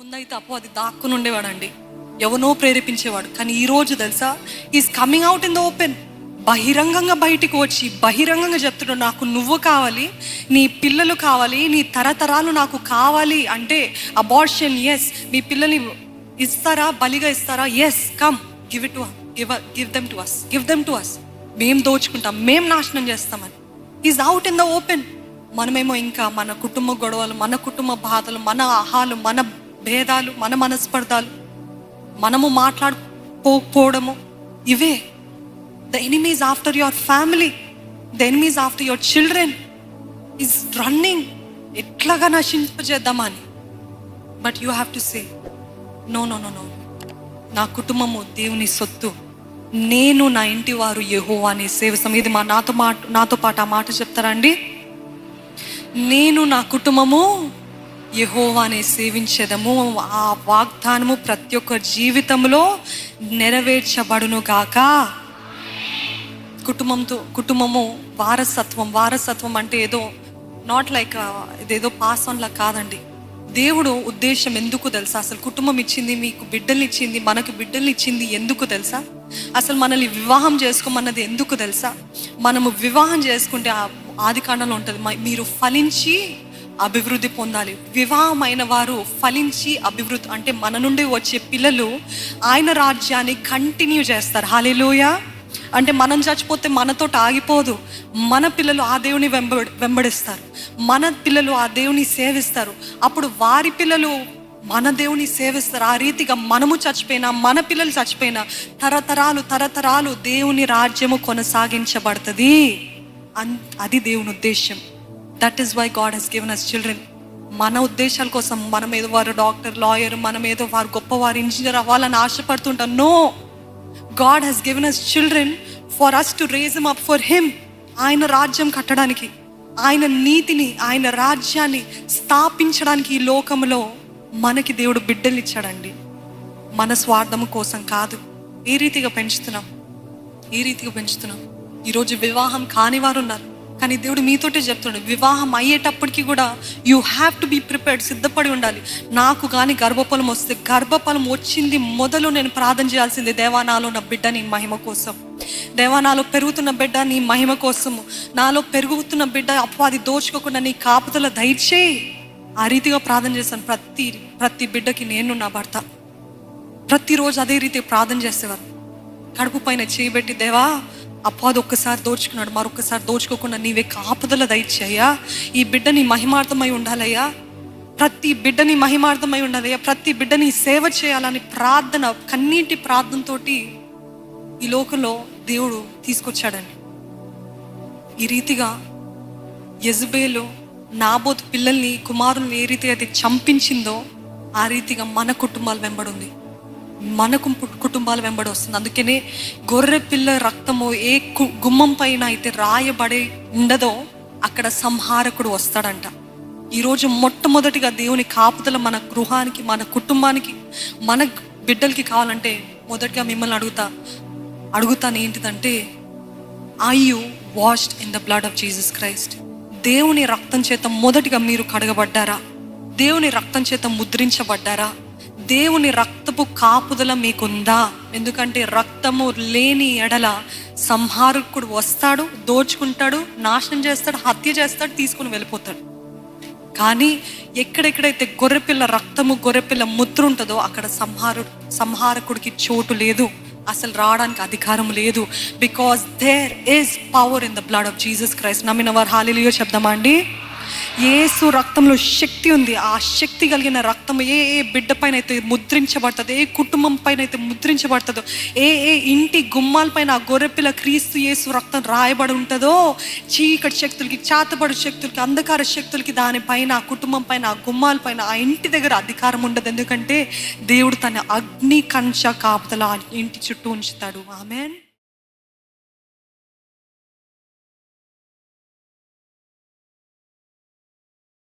ముందైతే అప్పు అది దాక్కుని ఉండేవాడండి ఎవనో ప్రేరేపించేవాడు. కానీ ఈ రోజు తెలుసా? Is coming out in the open బహిరంగంగా బయటికి వచ్చి బహిరంగంగా చెప్తున్నాడు నాకు నువ్వు కావాలి నీ పిల్లలు కావాలి నీ తరతరాలు నాకు కావాలి అంటే అబార్షన్ ఎస్ మీ పిల్లల్ని ఇస్తారా? బలిగా ఇస్తారా? Yes come give it to give give them to us give them to us మేం దోచుకుంటాం. మేం నాశనం చేస్తామని. Is out in the open మనమేమో ఇంకా మన కుటుంబ గొడవలు మన కుటుంబ బాధలు మన ఆహాలు మన భేదాలు మన మనస్పర్ధాలు మనము మాట్లాడుకోకపోవడము ఇవే. The enemies after your family the enemies after your children is running ఎట్లాగా నశింపజేద్దామని. But you have to say no no no no నా కుటుంబము దేవుని సొత్తు. నేను నా ఇంటి వారు యహో అనే సేవసం ఇది మా నాతో మాట నాతో పాటు ఆ మాట చెప్తారా అండి? నేను నా కుటుంబము యహోవానే సేవించదము. ఆ వాగ్దానము ప్రతి ఒక్క జీవితంలో నెరవేర్చబడును గాక. కుటుంబంతో కుటుంబము వారసత్వం వారసత్వం అంటే ఏదో నాట్ లైక్ ఇదేదో పాస్ ఆన్లా కాదండి. దేవుడు ఉద్దేశం ఎందుకు తెలుసా? అసలు కుటుంబం ఇచ్చింది మీకు బిడ్డల్ని ఇచ్చింది మనకు బిడ్డల్ని ఇచ్చింది ఎందుకు తెలుసా? అసలు మనల్ని వివాహం చేసుకోమన్నది ఎందుకు తెలుసా? మనము వివాహం చేసుకుంటే ఆ ఆది కాండంలో ఉంటుంది మీరు ఫలించి అభివృద్ధి పొందాలి. వివాహమైన వారు ఫలించి అభివృద్ధి అంటే మన నుండి వచ్చే పిల్లలు ఆయన రాజ్యాన్ని కంటిన్యూ చేస్తారు. హాలేలోయ అంటే మనం చచ్చిపోతే మనతో ఆగిపోదు. మన పిల్లలు ఆ దేవుని వెంబడి వెంబడిస్తారు. మన పిల్లలు ఆ దేవుని సేవిస్తారు. అప్పుడు వారి పిల్లలు మన దేవుని సేవిస్తారు. ఆ రీతిగా మనము చచ్చిపోయినా మన పిల్లలు చచ్చిపోయినా తరతరాలు తరతరాలు దేవుని రాజ్యము కొనసాగించబడుతుంది. అన్ అది దేవుని ఉద్దేశం that is why God he's given us children మన ఉద్దేశాల కోసం మనం ఏదో వారు డాక్టర్ లాయర్ మనం ఏదో వారు గొప్పవారు ఇంజనీర్ అవ్వాలని ఆశపడుతుంటాం. No God he's given us children for us to raise up for him ఆయన రాజ్యం కట్టడానికి ఆయన నీతిని ఆయన రాజ్యాన్ని స్థాపించడానికి ఈ లోకంలో మనకి దేవుడు బిడ్డలు ఇచ్చాడండి మన స్వార్థం కోసం కాదు. ఏ రీతిగా పెంచుతున్నాం. ఏ రీతిగా పెంచుతున్నాం. ఈరోజు వివాహం కాని వారు ఉన్నారు. కానీ దేవుడు మీతోటే చెప్తున్నాడు వివాహం అయ్యేటప్పటికి కూడా you have to be prepared సిద్ధపడి ఉండాలి. నాకు కానీ గర్భఫలం వస్తే గర్భఫలం వచ్చింది మొదలు నేను ప్రార్థన చేయాల్సింది దేవా నాలో నా బిడ్డ నీ మహిమ కోసం. దేవా నాలో పెరుగుతున్న బిడ్డ నీ మహిమ కోసము నాలో పెరుగుతున్న బిడ్డ అపవాది దోచుకోకుండా నీ కాపుదల దయచేయి ఆ రీతిగా ప్రార్థన చేశాను ప్రతి ప్రతి బిడ్డకి నేను నా భర్త. ప్రతిరోజు అదే రీతి ప్రార్థన చేసేవారు. కడుపు పైన చేయబెట్టి దేవా అప్పాది ఒక్కసారి దోచుకున్నాడు. మరొకసారి దోచుకోకుండా నీవే కాపుదల దయచేయ్యా. ఈ బిడ్డని మహిమార్థమై ఉండాలయ్యా. ప్రతి బిడ్డని మహిమార్థమై ఉండాలయ్యా. ప్రతి బిడ్డని సేవ చేయాలని ప్రార్థన కన్నీటి ప్రార్థనతోటి ఈ లోకంలో దేవుడు తీసుకొచ్చాడని ఈ రీతిగా యజబేలు నాబోత్ పిల్లల్ని కుమారుల్ని ఏ రీతిగా అయితే చంపించిందో ఆ రీతిగా మన కుటుంబాలు వెంబడుంది మనకు కుటుంబాల వెంబడి వస్తుంది. అందుకనే గొర్రె పిల్ల రక్తము ఏ కు- గుమ్మం పైన అయితే రాయబడి ఉండదో అక్కడ సంహారకుడు వస్తాడంట. ఈరోజు మొట్టమొదటిగా దేవుని కాపుదల మన గృహానికి మన కుటుంబానికి మన బిడ్డలకి కావాలంటే మొదటిగా మిమ్మల్ని అడుగుతా. అడుగుతాను ఏంటిదంటే I you washed in the blood of Jesus Christ దేవుని రక్తం చేత మొదటిగా మీరు కడగబడ్డారా? దేవుని రక్తం చేత ముద్రించబడ్డారా? దేవుని రక్తపు కాపుదల మీకుందా? ఎందుకంటే రక్తము లేని ఎడల సంహారకుడు వస్తాడు దోచుకుంటాడు నాశనం చేస్తాడు హత్య చేస్తాడు తీసుకుని వెళ్ళిపోతాడు. కానీ ఎక్కడెక్కడైతే గొర్రెపిల్ల రక్తము గొర్రెపిల్ల ముద్ర ఉంటుందో అక్కడ సంహారు సంహారకుడికి చోటు లేదు. అసలు రావడానికి అధికారం లేదు. Because there is power in the blood of Jesus Christ నమ్మిన వారు హాలిలియో చెప్దామా అండి? ఏసు రక్తంలో శక్తి ఉంది. ఆ శక్తి కలిగిన రక్తం ఏ ఏ బిడ్డ పైన అయితే ముద్రించబడుతుంది ఏ కుటుంబం పైన అయితే ముద్రించబడుతుందో ఏ ఏ ఇంటి గుమ్మాల పైన ఆ గొర్రెపిల్ల క్రీస్తు యేసు రక్తం రాయబడి ఉంటుందో చీకటి శక్తులకి చాతబడు శక్తులకి అంధకార శక్తులకి దానిపైన ఆ కుటుంబం పైన ఆ గుమ్మాల పైన ఆ ఇంటి దగ్గర అధికారం ఉండదు. ఎందుకంటే దేవుడు తన అగ్ని కంచ కాపుతల ఆ ఇంటి చుట్టూ ఉంచుతాడు. ఆమెన్.